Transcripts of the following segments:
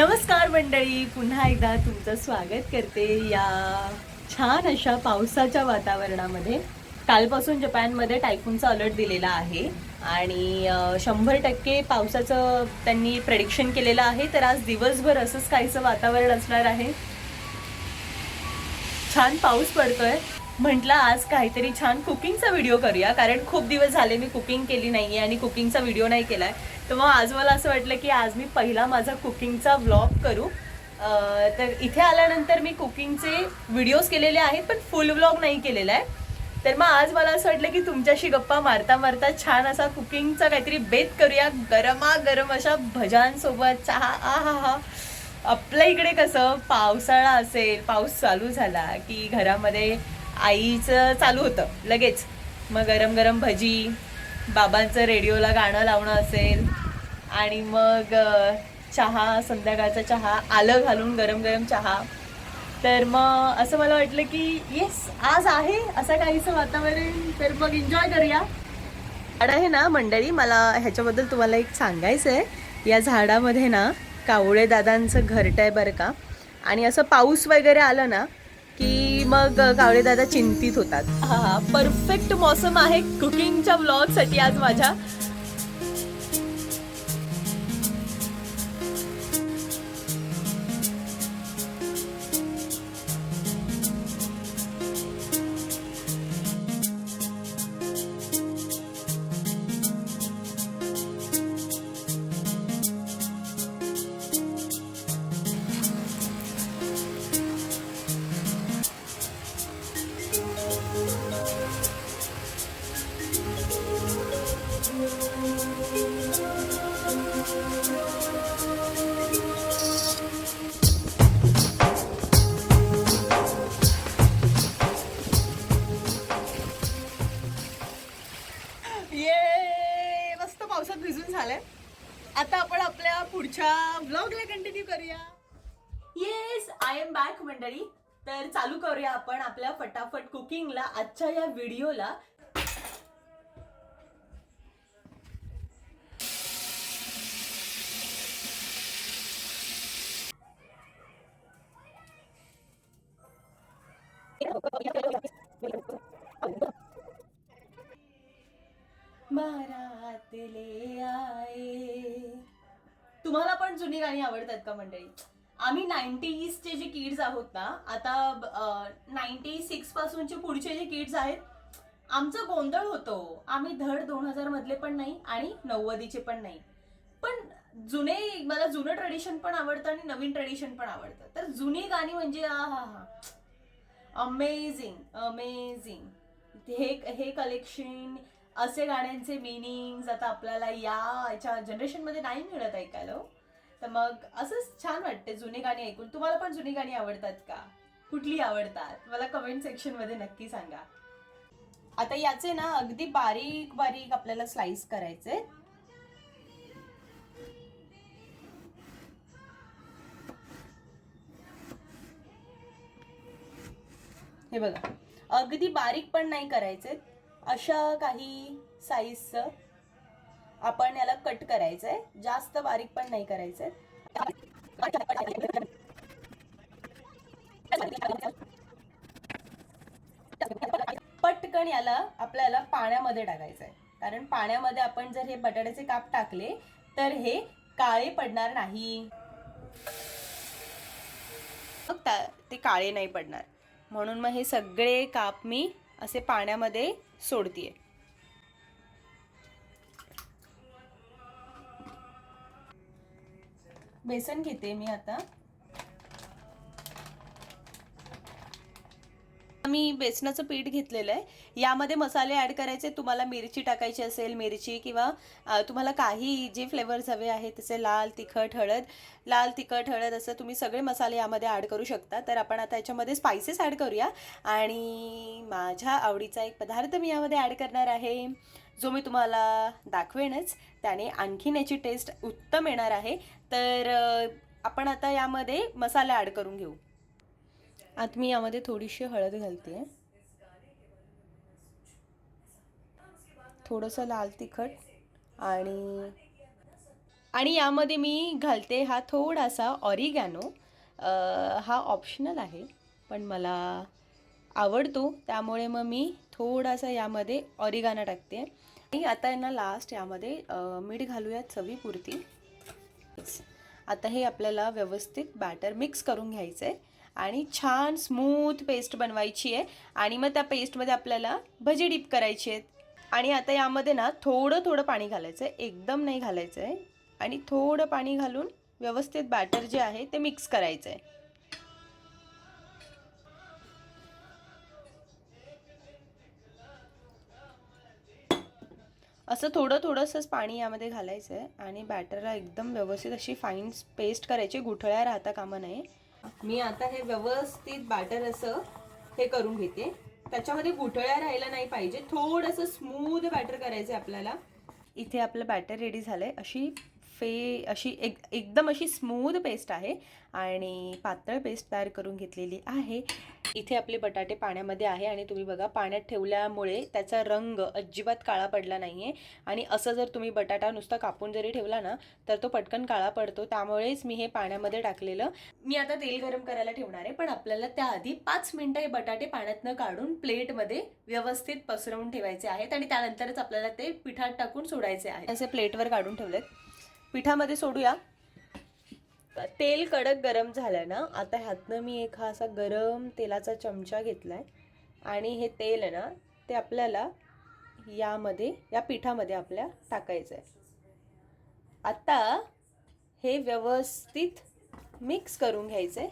नमस्कार मंडळी पुन्हा एकदा तुमचं स्वागत करते या छान अशा पावसाच्या वातावरणामध्ये. कालपासून जपानमध्ये टायफूनचा अलर्ट दिलेला आहे आणि शंभर टक्के पावसाचं त्यांनी प्रेडिक्शन केलेलं आहे. तर आज दिवसभर असंच काहीचं वातावरण असणार आहे. छान पाऊस पडतोय. म्हटलं आज काहीतरी छान कुकिंगचा व्हिडिओ करूया कारण खूप दिवस झाले मी कुकिंग केली नाही आहे आणि कुकिंगचा व्हिडिओ नाही केला आहे तर मग आज मला असं वाटलं की आज मी पहिला माझा कुकिंगचा व्लॉग करू. तर इथे आल्यानंतर मी कुकिंगचे व्हिडिओज केलेले आहेत पण फुल व्लॉग नाही केलेला आहे. तर मग आज मला असं वाटलं की तुमच्याशी गप्पा मारता मारता छान असा कुकिंगचा काहीतरी बेत करूया गरमा गरम अशा भजांसोबत चहा आ हा हा आपल्या इकडे कसं पावसाळा असेल पाऊस चालू झाला की घरामध्ये आईचं चालू होतं लगेच. मग गरम गरम भजी बाबांचं रेडिओला गाणं लावणं असेल आणि मग चहा संध्याकाळचा चहा आलं घालून गरम गरम चहा. तर मग असं मला वाटलं की येस आज आहे असं काहीचं वातावरण तर मग एन्जॉय करूया. झाड आहे ना मंडळी मला ह्याच्याबद्दल तुम्हाला एक सांगायचं आहे या झाडामध्ये ना कावळे दादांचं घरट आहे बरं का. आणि असं पाऊस वगैरे आलं ना की मग कावळे दादा चिंतित होतात. हा परफेक्ट मौसम आहे कुकिंगच्या ब्लॉगसाठी आज माझ्या. कंटिन्यू करूया. येस आय एम बॅक मंडळी. तर चालू करूया आपण आपल्या फटाफट कुकिंगला आजच्या या व्हिडिओला बारातले आए तुम्हाला पण जुनी गाणी आवडतात का मंडळी? आम्ही नाईन्टीजचे जे किड्स आहोत ना आता नाईन्टी सिक्स पासूनचे पुढचे जे किड्स आहेत आमचं गोंधळ होतो. आम्ही धड दोन हजार मधले पण नाही आणि नव्वदीचे पण नाही. पण जुने मला जुनं ट्रेडिशन पण आवडतं आणि नवीन ट्रेडिशन पण आवडतं. तर जुनी गाणी म्हणजे आ हा हा. अमेझिंग अमेझिंग हे हे कलेक्शन असे गाण्यांचे मिनिंग्स आता आपल्याला या याच्या जनरेशनमध्ये नाही मिळत ऐकायला हो. तर मग असंच छान वाटते जुनी गाणी ऐकून. तुम्हाला पण जुनी गाणी आवडतात का? कुठली आवडतात? मला कमेंट सेक्शनमध्ये नक्की सांगा. आता याचे ना अगदी बारीक बारीक आपल्याला स्लाइस करायचे. हे बघा. अगदी बारीक पण नाही करायचे. अशा काही साईजचं आपण याला कट करायचंय. जास्त बारीक पण नाही करायचंय. पटकन याला आपल्याला पाण्यामध्ये टाकायचं आहे कारण पाण्यामध्ये आपण जर हे बटाट्याचे काप टाकले तर हे काळे पडणार नाही. ते काळे नाही पडणार. म्हणून मग हे सगळे काप मी असे पाण्यामध्ये सोडतीये. बेसन घेते मी आता. मी बेसनाचं पीठ घेतलेलं आहे. यामध्ये मसाले ॲड करायचे तुम्हाला मिरची टाकायची असेल मिरची किंवा तुम्हाला काही जे फ्लेवर्स हवे आहेत तसे लाल तिखट हळद. लाल तिखट हळद असं तुम्ही सगळे मसाले यामध्ये ॲड करू शकता. तर आपण आता याच्यामध्ये स्पायसेस ॲड करूया. आणि माझ्या आवडीचा एक पदार्थ मी यामध्ये ॲड करणार आहे जो मी तुम्हाला दाखवेनच. त्याने आणखीन याची टेस्ट उत्तम येणार आहे. तर आपण आता यामध्ये मसाला ॲड करून घेऊ. आत मी यामध्ये थोडीशी हळद घालते. थोडंसं लाल तिखट आणि आणि यामध्ये मी घालते हा थोडासा ऑरिगॅनो. हा ऑप्शनल आहे पण मला आवडतो. त्यामुळे मग मी थोडासा यामध्ये ऑरिगाना टाकते. आणि आता यांना लास्ट यामध्ये मीठ घालूया चवीपुरती. आता हे आपल्याला व्यवस्थित बॅटर मिक्स करून घ्यायचं आहे आणि छान स्मूथ पेस्ट बनवायची आहे. आणि मग त्या पेस्टमध्ये आपल्याला भजी डीप करायची आहेत. आणि आता यामध्ये ना थोडं थोडं पाणी घालायचं आहे एकदम नाही घालायचं आहे आणि थोडं पाणी घालून व्यवस्थित बॅटर जे आहे ते मिक्स करायचं आहे असं थोडं थोडंसंच पाणी यामध्ये घालायचं आहे आणि बॅटरला एकदम व्यवस्थित अशी फाईन पेस्ट करायची. गुठळ्या राहता कामा नये. मी आता हे व्यवस्थित बॅटर असं हे करून घेते. त्याच्यामध्ये गुठळ्या राहायला नाही पाहिजे थोडंसं स्मूथ बॅटर करायचं आहे आपल्याला. इथे आपलं बॅटर रेडी झालं आहे अशी फे अशी एक एकदम अशी स्मूथ पेस्ट आहे आणि पातळ पेस्ट तयार करून घेतलेली आहे. इथे आपले बटाटे पाण्यामध्ये आहे आणि तुम्ही बघा पाण्यात ठेवल्यामुळे त्याचा रंग अजिबात काळा पडला नाही आहे आणि असं जर तुम्ही बटाटा नुसता कापून जरी ठेवला ना तर तो पटकन काळा पडतो. त्यामुळेच मी हे पाण्यामध्ये टाकलेलं. मी आता तेल गरम करायला ठेवणार आहे पण आपल्याला त्याआधी पाच मिनटं हे बटाटे पाण्यातनं काढून प्लेटमध्ये व्यवस्थित पसरवून ठेवायचे आहेत आणि त्यानंतरच आपल्याला ते पिठात टाकून सोडायचे आहे असे प्लेटवर काढून ठेवलेत. पिठामध्ये सोडूया. तेल कडक गरम झालं ना आता ह्यातनं मी एक हा असा गरम तेलाचा चमचा घेतला आहे आणि हे तेल आहे ना ते आपल्याला यामध्ये या पिठामध्ये आपल्या टाकायचं आहे आता हे व्यवस्थित मिक्स करून घ्यायचं आहे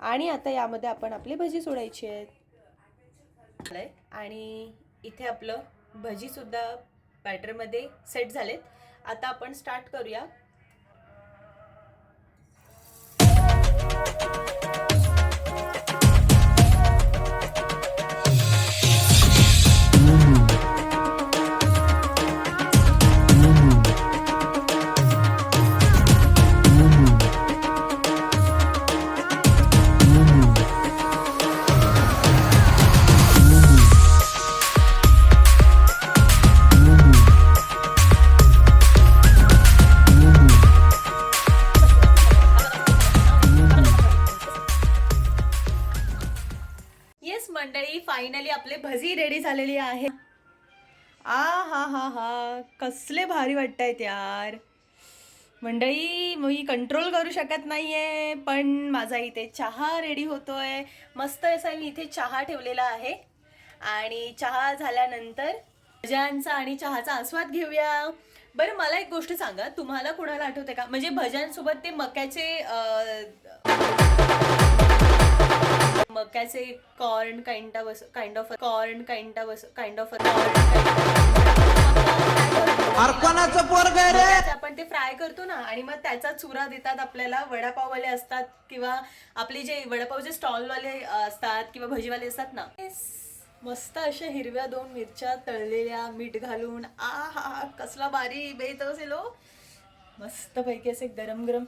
आणि आता यामध्ये आपण आपली भजी सोडायची आहेत आणि इथे आपलं भजीसुद्धा बॅटरमध्ये सेट झालेत. आता आपण स्टार्ट करूया. येस मंडळी फायनली आपले भजी रेडी झालेली आहे आ हा हा हा. कसले भारी वाटत आहेत यार. मंडळी मी कंट्रोल करू शकत नाही आहे पण माझा इथे चहा रेडी होतोय. मस्त असा मी इथे चहा ठेवलेला आहे. आणि चहा झाल्यानंतर भज्यांचा आणि चहाचा आस्वाद घेऊया. बरं मला एक गोष्ट सांगा तुम्हाला कुणाला आठवते का? म्हणजे भज्यांसोबत ते मक्याचे आ... मक्याचे corn kind of kind of corn kind of kind of आपण ते फ्राय करतो ना आणि मग त्याचा चुरा देतात आपल्याला वडापाववाले असतात किंवा आपले जे वडापावचे स्टॉलवाले असतात किंवा भजीवाले असतात ना. मस्त अशा हिरव्या दोन मिरच्या तळलेल्या मीठ घालून. आ हा कसला बारी बेत असेल मस्त पैकी असे गरम गरम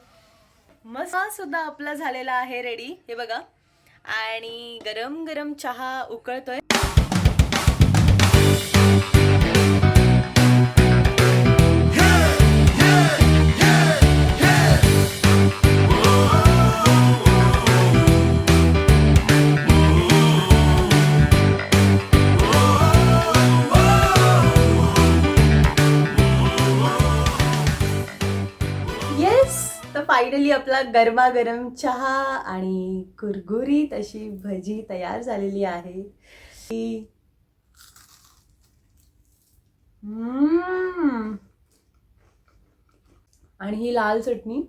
मस्त सुद्धा आपला झालेला आहे रेडी हे बघा. आणि गरम गरम चहा उकळतोय. फायनली आपला गरमागरम चहा आणि कुरगुरीत अशी भजी तयार झालेली आहे. आणि ही लाल चटणी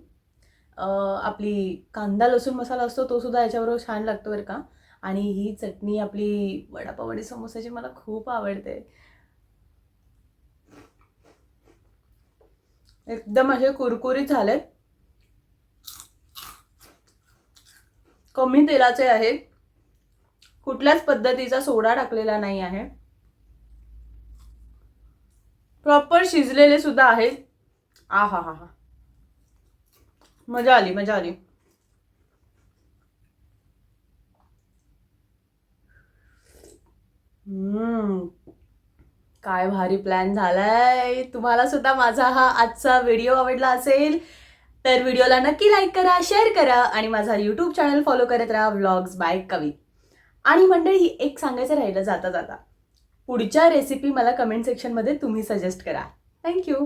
आपली कांदा लसूण मसाला असतो तो सुद्धा याच्याबरोबर छान लागतो बरं का. आणि ही चटणी आपली वडापाव समोसाची मला खूप आवडते. एकदम असे कुरकुरीत झालेत. कमी तेलाचे आहे. कुठल्याच पद्धतीचा सोडा टाकलेला नाही आहे. प्रॉपर शिजलेले सुद्धा आहेत आ हा हा हा. मजा आली मजा आली. हम्म. काय भारी प्लॅन झालाय. तुम्हाला सुद्धा माझा हा आजचा व्हिडिओ आवडला असेल तर व्हिडिओला नक्की लाईक करा शेअर करा आणि माझा यूट्यूब चॅनल फॉलो करत राहा व्लॉग्स बाय कवी आणि मंडळी एक सांगायचं राहिलं जाता जाता. पुढच्या रेसिपी मला कमेंट सेक्शनमध्ये तुम्ही सजेस्ट करा. थँक्यू